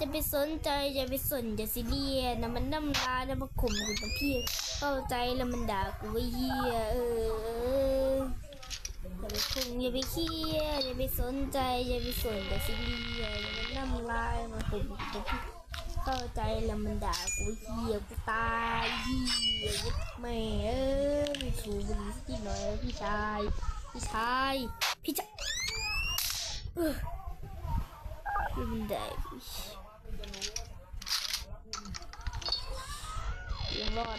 จะไปสนใจจะไปสนจะซีเรียสนะมันน้ำลายนะมันข่มกูทั้งพี่เข้าใจแล้วมันด่ากูเฮียเอออย่าไปคงอย่าไปเครียดอย่าไปสนใจอย่าไปสนจะซีเรียสมันน้ำลายมันข่มกูทั้งพี่เข้าใจแล้วมันด่ากูเฮียกูตายเฮียยึดแม่เออไปสูบบุหรี่สักทีหน่อยพี่ชายพี่ชายพี่ชายเออไม่เป็นไร ยังรอด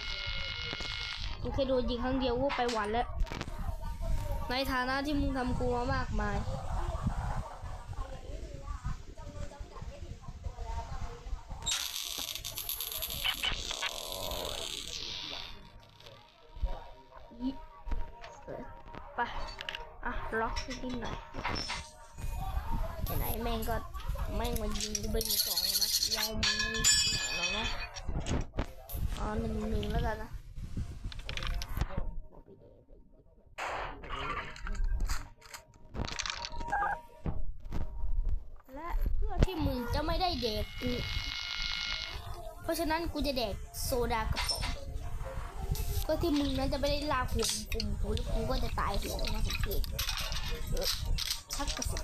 กูแค่โดนยิงครั้งเดียวกูไปหวันแล้ว ในฐานะที่มึงทำกูมามากมายยิเออไป อะ ล็อกนิดหน่อยไหนแม่งก็แม่งมายิงกูไปสอง นะยามึงหน่อยหน่อยนะอ๋อหนึ่งหนึ่งแล้วกันนะและเพื่อที่มึงจะไม่ได้เด็กกูเพราะฉะนั้นกูจะแดกโซดากระป๋องเพื่อที่มึงนั้นจะไม่ได้ลากหัวกลุ่มกูแล้วกูก็จะตายหัวนะสังเกตเออชักกระสุน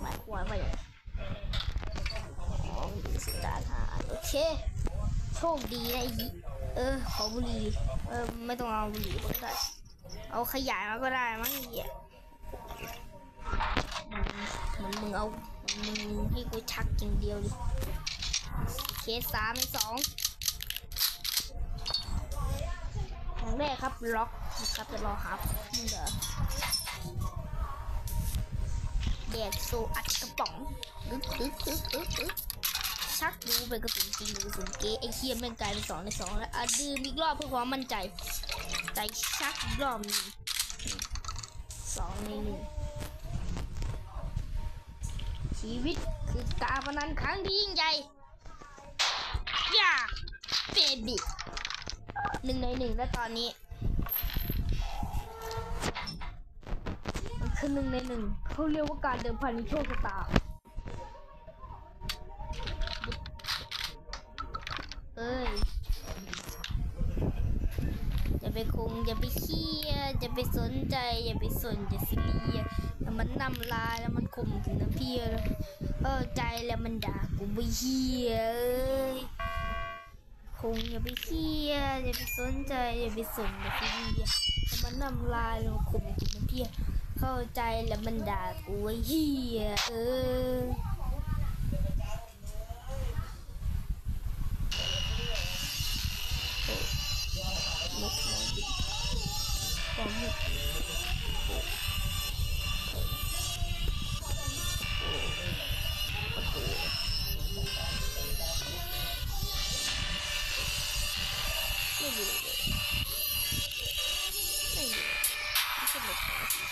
หมายความว่าอย่างไรของดีสุดาทานโอเค โชคดีนะอีเออ ขอบุหรี่เออ ไม่ต้องเอาบุหรี่ก็ได้ เอาขยายมาก็ได้มั้งไอ้เหี้ยมันมันมึงเอามึงให้กูชักอย่างเดียวดิเคสสามสองอย่างแรกครับล็อกนะครับจะรอหามึงเด้อแดกโซอัดกระป๋องอึ๊กอึ๊กอึ๊กอึ๊กอึ๊ก ชักดูเป็นกระสุนจริงหรือกระสุนเก๊ไอ้เคียมแม่งกลายเป็นสองในสองแล้วอะดื่มอีกรอบเพื่อความมั่นใจ ใจชักอีกรอบหนึ่งสองในหนึ่งชีวิตคือการพนันครั้งที่ยิ่งใหญ่ย่าเบบี้หนึ่งในหนึ่งแล้วตอนนี้มันคือหนึ่งในหนึ่งเขาเรียกว่าการเดิมพันในโชคชะตา อ้ยอย่าไปคงอย่าไปเครียดอย่าไปสนใจ อย่าไปสนอย่าซีเรียสแล้วมันนำลายแล้วมันข่มถึงน้ำพี่เลยเออใจแล้วมันด่ากูไปเฮียเอ้ยคงอย่าไปเครียดอย่าไปสนใจ อย่าไปสนอย่าซีเรียสแล้วมันนำลายแล้วมันข่มถึงน้ำพี่เข้าใจแล้วมันด่ากูไอ้เหี้ยเออ ไม่ดูเลยไ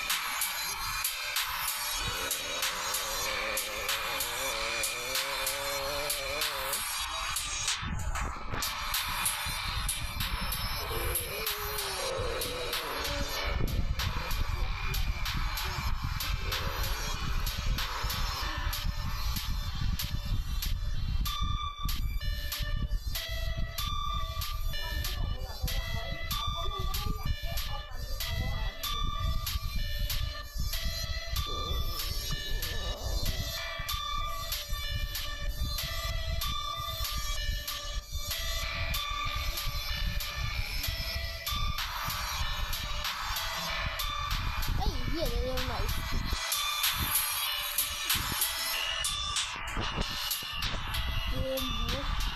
เก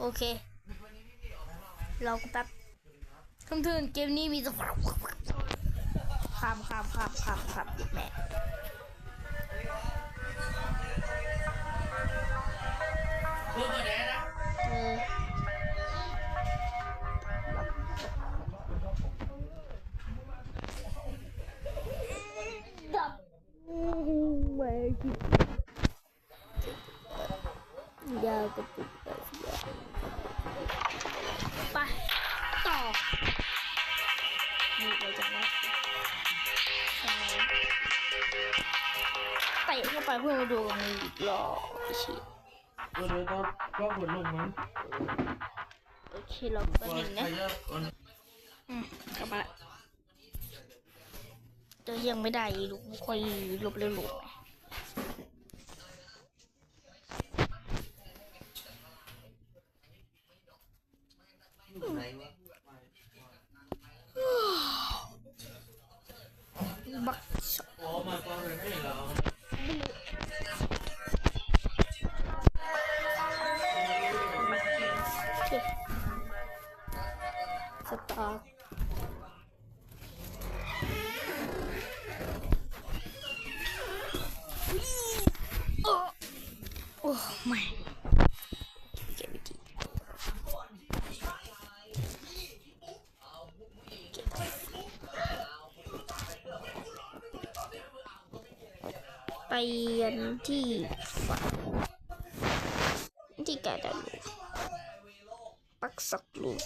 โอเครอกูแป๊บทุ่มทืนเกมนี้มีแต่ข้ามข้ามข้ามข้ามข้ามแม่เพื่อมาแดนนะเออดับไม่คิดยาวกระปุก ไปเพื่อมาดูกับมืออีกรอบไอ้เชี่ยเออเดี๋ยวก็ก็ผลลงมั้งโอเคเราก็หนึ่งนะใครจะก่อนอืมกลับมาละเดี๋ยวยังไม่ได้อีกลูกค่อยลบเร็วๆไปอยู่ไหนวะบักช็อต ไปยันที่ฝันที่แกจะรู้ปักสักลูก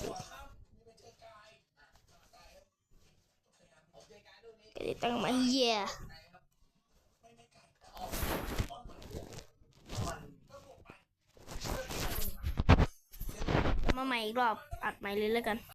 ก็ได้ตั้งมาเย่มาใหม่อีกรอบอัดใหม่เลยแล้วกัน